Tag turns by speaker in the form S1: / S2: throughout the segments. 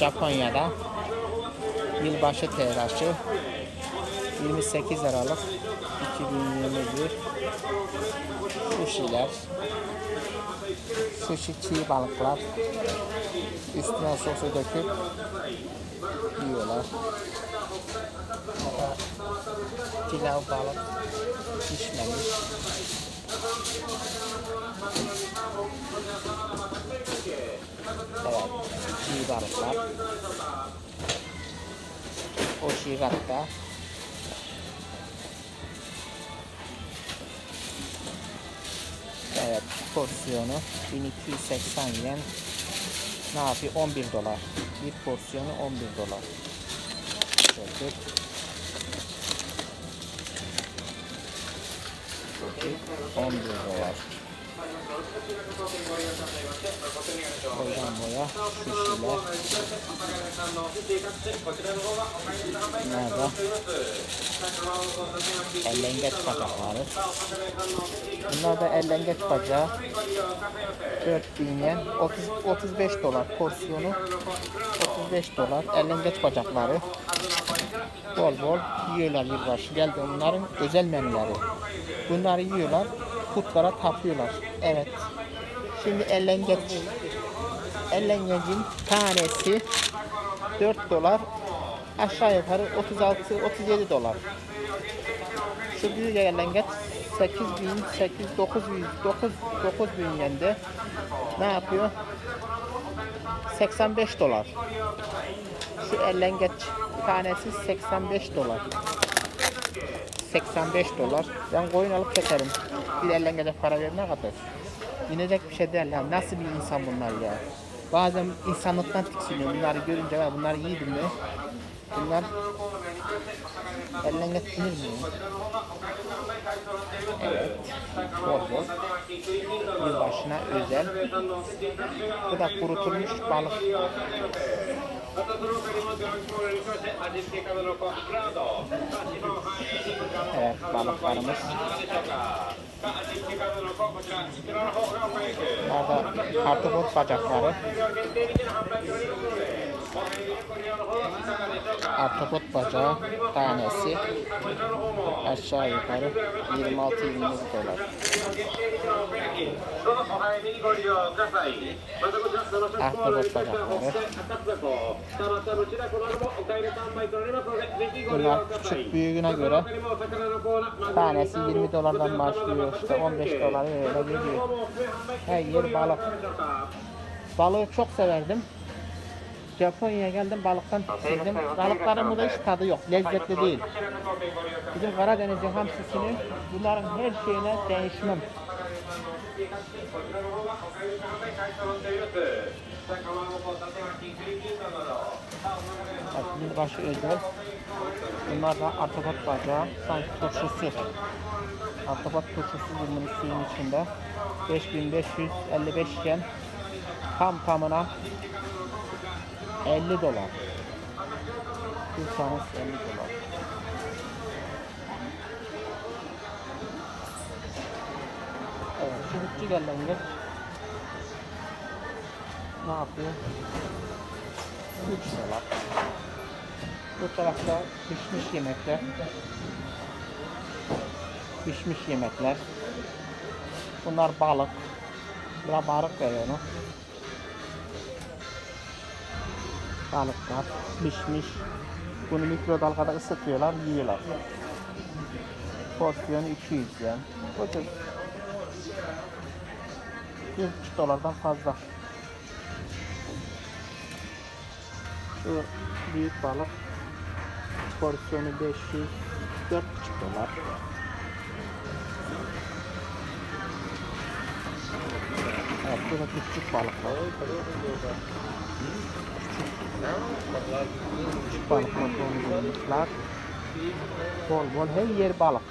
S1: Japonya'da yılbaşı telaşı 28 Aralık 2021 Sushi'ler Sushi çiğ balıklar üstüne sosu döküp yiyorlar. Burada pilav balık pişmemiş. Çiğ balıklar. O şigatta. Evet, porsiyonu 1280 yen. Ne yapıyor? 11 dolar. Bir porsiyonu 11 dolar. Şöyle. Şöyle, 11 dolar. Boydan boya şişiler. Nerede? Ellengeç bacakları. Bunlar da ellengeç bacağı. 4000 yen. 30, 35 dolar porsiyonu. 35 dolar. Ellengeç bacakları. Bol bol yiyorlar yılbaşı. Geldi onların özel menüleri. Bunları yiyorlar. Putlara tapıyorlar. Evet. Şimdi ellengeç. Ellengecin tanesi 4 dolar. Aşağı yukarı 36-37 dolar. Şu büyük ellengeç 8 bin, 8, 9 bin, 9, 9 bin yende ne yapıyor? 85 dolar. Şu ellengeç tanesi 85 dolar. 85 dolar. Ben koyun alıp keserim. Bir ellengece para ver ne kadar? İnecek bir şey değil ya. Nasıl bir insan bunlar ya? Bazen insanlıktan tiksiniyor. Bunları görünce ya bunları yiyelim mi? Bunlar ellenge sinir mi? Evet. Bol bol. Yılbaşına özel. Bu da kurutulmuş balık. Evet balıklarımız. Burada kartopot bacakları. Ahtapot bacağı tanesi aşağı yukarı 26-27 dolar. Ahtapot bacakları. Bunlar küçük büyüğüne göre tanesi 20 dolardan başlıyor işte 15 dolar öyle geliyor. Her yer balık. Balığı çok severdim. Japonya'ya geldim balıktan tiksindim. Balıkların da hiç tadı yok. Lezzetli değil. Bizim Karadeniz'in hamsisini bunların her şeyine değişmem. Bak bir başı özel. Bunlar da ahtapot bacağı. Sanki turşusu. Ahtapot turşusu bunun suyun içinde. 5555 yen. Tam tamına 50 dolar. Tanesi 50 dolar. Evet, çubukçu geldiğinde ne yapıyor? 3 dolar. Bu tarafta pişmiş yemekler. Pişmiş yemekler. Bunlar balık. Buna balık veriyor onu. Balıklar pişmiş. Bunu mikrodalgada ısıtıyorlar, yiyorlar. Porsiyonu 200 yen. Ucuz. 1,5 dolardan fazla. Şu büyük balık porsiyonu 500 4,5 dolar. Evet, burada küçük balıklar. Küçük balıklar dondurmuşlar. Bol bol her yer balık.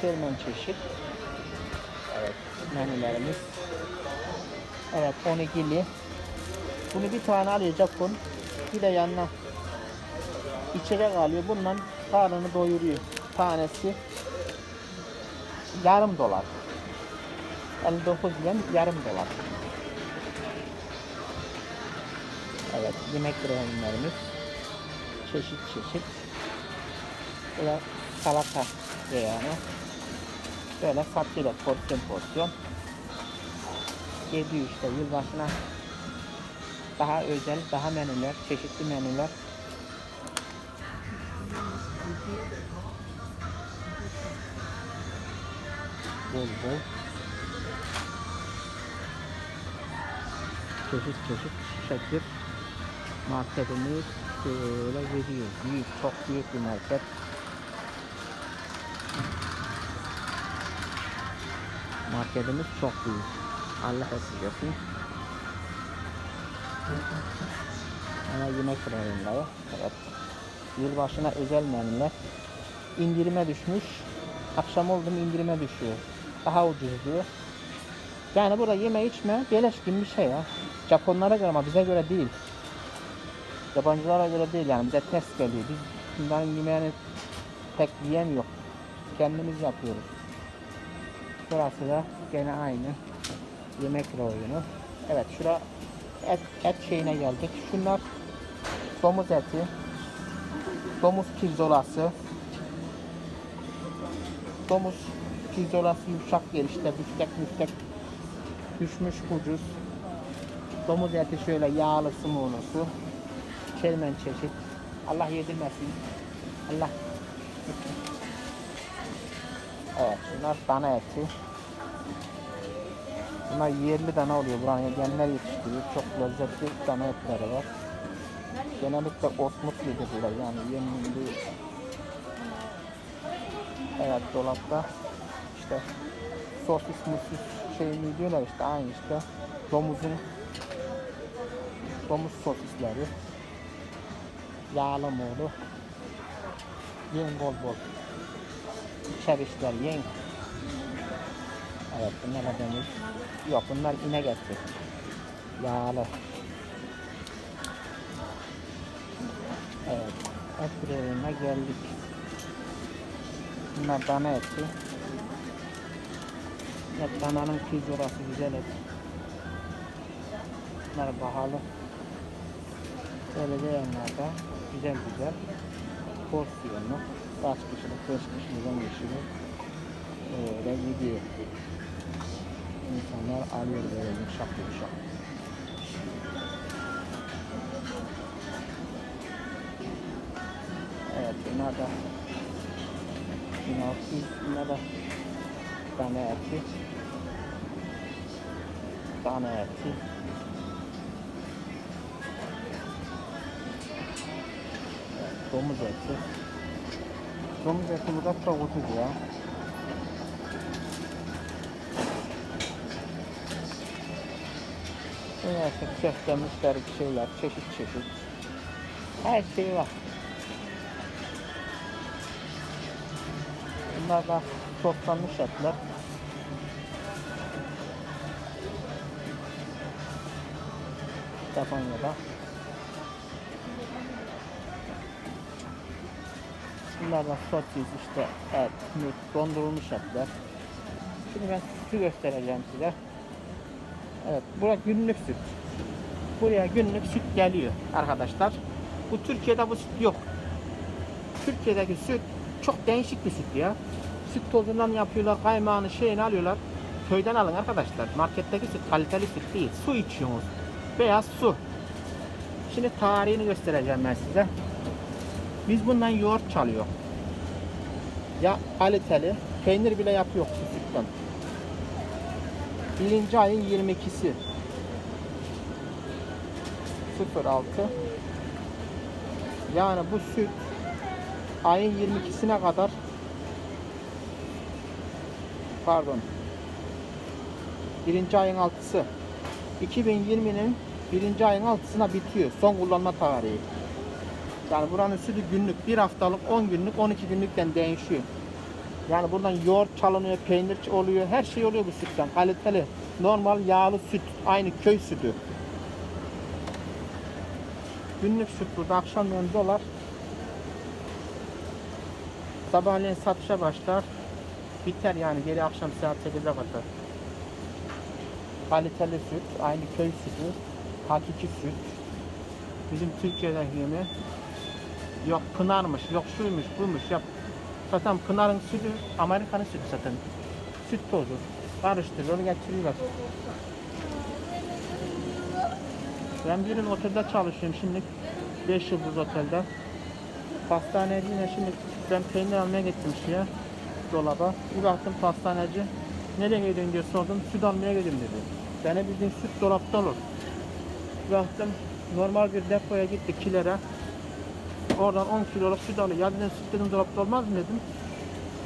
S1: Kelmen çeşit. Evet, menülerimiz. Evet, onigiri. Bunu bir tane alıyor Japon. Bir de yanına içecek alıyor. Bundan karnını doyuruyor. Tanesi yarım dolar. 59 yen yarım dolar. Evet, yemek ürünlerimiz çeşit çeşit. Bu da salata yani. Böyle satıyorlar porsiyon porsiyon. 700 işte yılbaşına daha özel, daha menüler, çeşitli menüler. Bol bol. Çeşit çeşit şekil marketimiz böyle gidiyor. Büyük, çok büyük bir market. Marketimiz çok büyük. Allah esirgesin. Ama yemek reyonları. Evet. Yılbaşına özel menüler. İndirime düşmüş. Akşam oldu mu indirime düşüyor. Daha ucuz diyor. Yani burada yeme içme beleş bir şey ya. Japonlara göre ama bize göre değil. Yabancılara göre değil yani bize ters geliyor. Biz bunların yemeğini pek yiyen yok. Kendimiz yapıyoruz. Burası da gene aynı yemek reyonu. Evet şura et, et şeyine geldik. Şunlar domuz eti, domuz pirzolası, domuz pirzolası yumuşak gelişte büftek müftek düşmüş ucuz. Domuz eti şöyle yağlı sumunusu. Çelmen çeşit. Allah yedirmesin. Allah. Evet bunlar dana eti. Bunlar yerli dana oluyor. Buraya gelenler yetiştiriyor. Çok lezzetli dana etleri var. Genellikle osmut yedirdiler yani değil. Evet dolapta işte. Sosis musis şey mi diyorlar işte aynı işte. Domuzun domuz sosisleri. Yağlı molu. Yiyin bol bol. Çevişler yiyin. Evet bunlar da domuz yok bunlar inek eti. Yağlı. Evet et geldik. Bunlar dana eti Evet, dananın pirzolası güzel et. Bunlar pahalı. Böyle de yanlarda güzel güzel porsiyonlu kaç kişilik, beş kişilik, on kişilik öyle gidiyor. İnsanlar alıyor böyle yumuşak yumuşak. Evet bunlar da 1600 bunlar da tane eti Evet, domuz eti domuz eti burada çok ucuz ya Evet, köfte, müşterik şeyler, çeşit çeşit. Her şey var. Bunlar da soslanmış etler. Japonya'da. Bunlar da sosis işte et, mük, dondurulmuş etler. Şimdi ben sütü göstereceğim size. Evet, burası günlük süt. Buraya günlük süt geliyor arkadaşlar. Bu Türkiye'de bu süt yok. Türkiye'deki süt çok değişik bir süt ya. Süt tozundan yapıyorlar, kaymağını şeyini alıyorlar. Köyden alın arkadaşlar. Marketteki süt kaliteli süt değil. Su içiyorsunuz. Beyaz su. Şimdi tarihini göstereceğim ben size. Biz bundan yoğurt çalıyor. Ya kaliteli. Peynir bile yapıyor sütten. Birinci ayın 22'si. 06 Yani bu süt ayın 22'sine kadar pardon birinci ayın 6'sı 2020'nin birinci ayın 6'sına bitiyor. Son kullanma tarihi. Yani buranın sütü günlük, bir haftalık, 10 günlük, 12 günlükten değişiyor. Yani buradan yoğurt çalınıyor, peynir oluyor, her şey oluyor bu sütten. Kaliteli, normal yağlı süt, aynı köy sütü. Günlük süt burada akşamleyin dolar. Sabahleyin satışa başlar. Biter yani geri akşam saat 8'e kadar. Kaliteli süt, aynı köy sütü, hakiki süt. Bizim Türkiye'deki gibi yok Pınar'mış, yok şuymuş, buymuş. Yap. Zaten Pınar'ın sütü Amerika'nın sütü zaten. Süt tozu. Karıştırıyor, onu getiriyorlar. Ben bir yıl otelde çalışıyorum şimdi. 5 yıldız otelde. Pastaneciyle şimdi ben peynir almaya gittim şeye dolaba. Bir baktım pastaneci. Nereye gidiyorsun diye sordum. Süt almaya gidiyorum dedi. Beni bildiğin süt dolapta olur. Bir baktım normal bir depoya gittik kilere. Oradan 10 kiloluk süt alıyor. Ya dedim süt dedim dolapta olmaz mı dedim.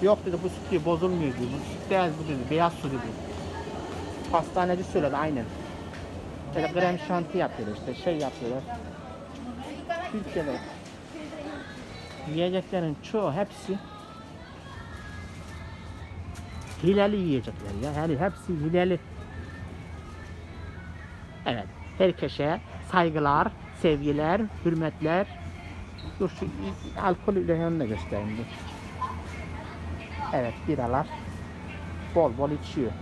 S1: Yok dedi bu süt bozulmuyor dedi. Bu süt değil bu dedi. Beyaz su dedi. Pastaneci söyledi aynen. Böyle krem şanti yapıyorlar işte şey yapıyorlar. Türkiye'de yiyeceklerin çoğu hepsi hileli yiyecekler ya. Yani hepsi hileli. Evet. Herkese saygılar, sevgiler, hürmetler. Dur şu alkol ürünlerini de göstereyim dur. Evet biralar bol bol içiyor.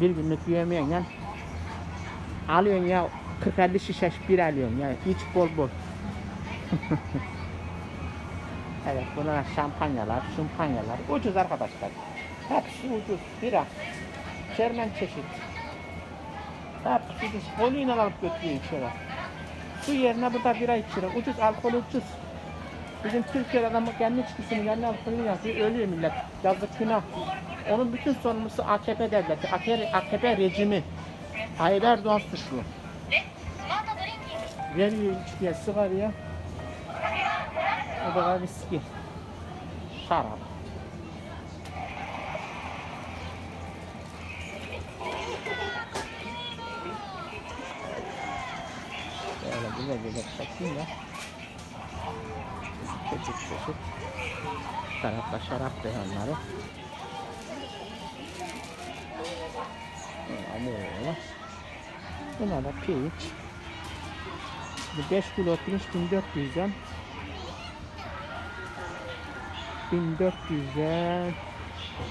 S1: Bir günlük yemeğiyle alıyorsun ya 40-50 şişe bir alıyorsun ya iç bol bol. evet bunlar şampanyalar, şampanyalar ucuz arkadaşlar. Hepsi ucuz. Bira. Çermen çeşit. Hepsi ucuz. Koluyla alıp götürüyor içeri. Su yerine burada bira içiyor. Ucuz alkol ucuz. Bizim Türkiye'de adam kendi içkisini, kendi alkolünü yazıyor. Ölüyor millet. Yazık günah. Onun bütün sorumlusu AKP devleti, AKP, AKP rejimi. Tayyip Erdoğan suçlu. Veriyor içkiye, sigaraya. O da viski. Şarap. Güzel güzel çekeyim ya. Çocuk çocuk. Tarafta şarap beyanları. Böyle. Buna da pirinç. Bu 5 kilo pirinç 1400'den 1400'den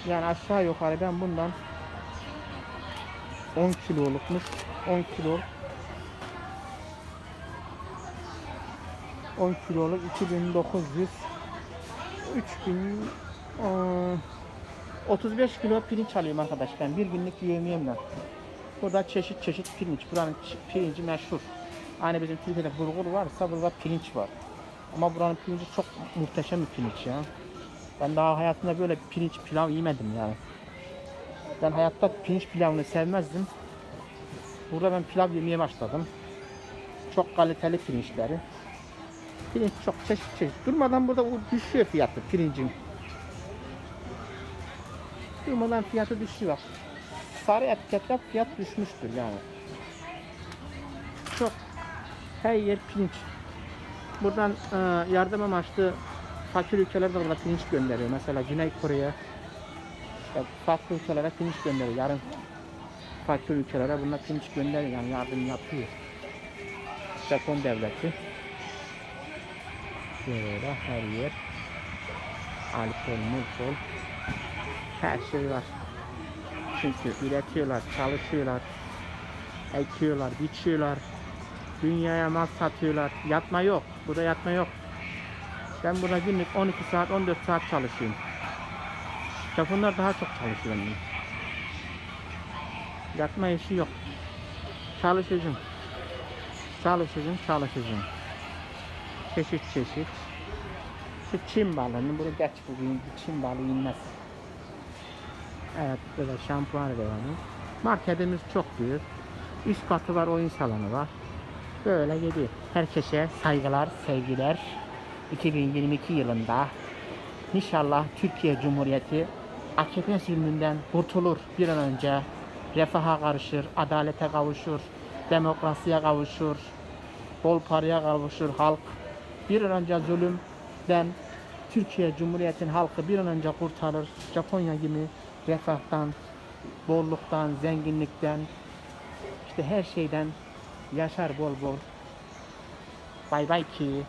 S1: yani aşağı yukarı ben bundan 10 kilolukmuş 10 kilo 10 kiloluk 2900 3000 eee, 35 kilo pirinç alıyorum arkadaşlar bir günlük yevmiyemle. Burada çeşit çeşit pirinç. Buranın pirinci meşhur. Hani bizim Türkiye'de bulgur varsa burada pirinç var. Ama buranın pirinci çok muhteşem bir pirinç ya. Ben daha hayatımda böyle pirinç pilav yemedim yani. Ben hayatta pirinç pilavını sevmezdim. Burada ben pilav yemeye başladım. Çok kaliteli pirinçleri. Pirinç çok çeşit çeşit. Durmadan burada bu düşüyor fiyatı pirincin. Durmadan fiyatı düşüyor. Sarı etiketler fiyat düşmüştür yani. Çok her yer pirinç. Buradan e, yardım amaçlı fakir ülkeler de burada pirinç gönderiyor. Mesela Güney Kore'ye işte farklı ülkelere pirinç gönderiyor. Yarın fakir ülkelere bunlar pirinç gönderiyor yani yardım yapıyor. Japon devleti. Böyle her yer alkol, mulkol her şey var. Çünkü üretiyorlar, çalışıyorlar, ekiyorlar, biçiyorlar, dünyaya mal satıyorlar. Yatma yok, burada yatma yok. Ben burada günlük 12 saat, 14 saat çalışıyorum. Japonlar daha çok çalışıyor benden. Yatma işi yok. Çalışacağım. Çalışacağım, çalışacağım. Çeşit çeşit. Şu Çin balığını, bunu geç bugün Çin balığı inmez. Evet, böyle şampuan reyonu. Marketimiz çok büyük. Üst katı var, oyun salonu var. Böyle gidiyor. Herkese saygılar, sevgiler. 2022 yılında inşallah Türkiye Cumhuriyeti AKP zulmünden kurtulur bir an önce. Refaha karışır, adalete kavuşur, demokrasiye kavuşur, bol paraya kavuşur halk. Bir an önce zulümden Türkiye Cumhuriyeti'nin halkı bir an önce kurtarır. Japonya gibi refahtan, bolluktan, zenginlikten, işte her şeyden yaşar bol bol. Bay bay ki.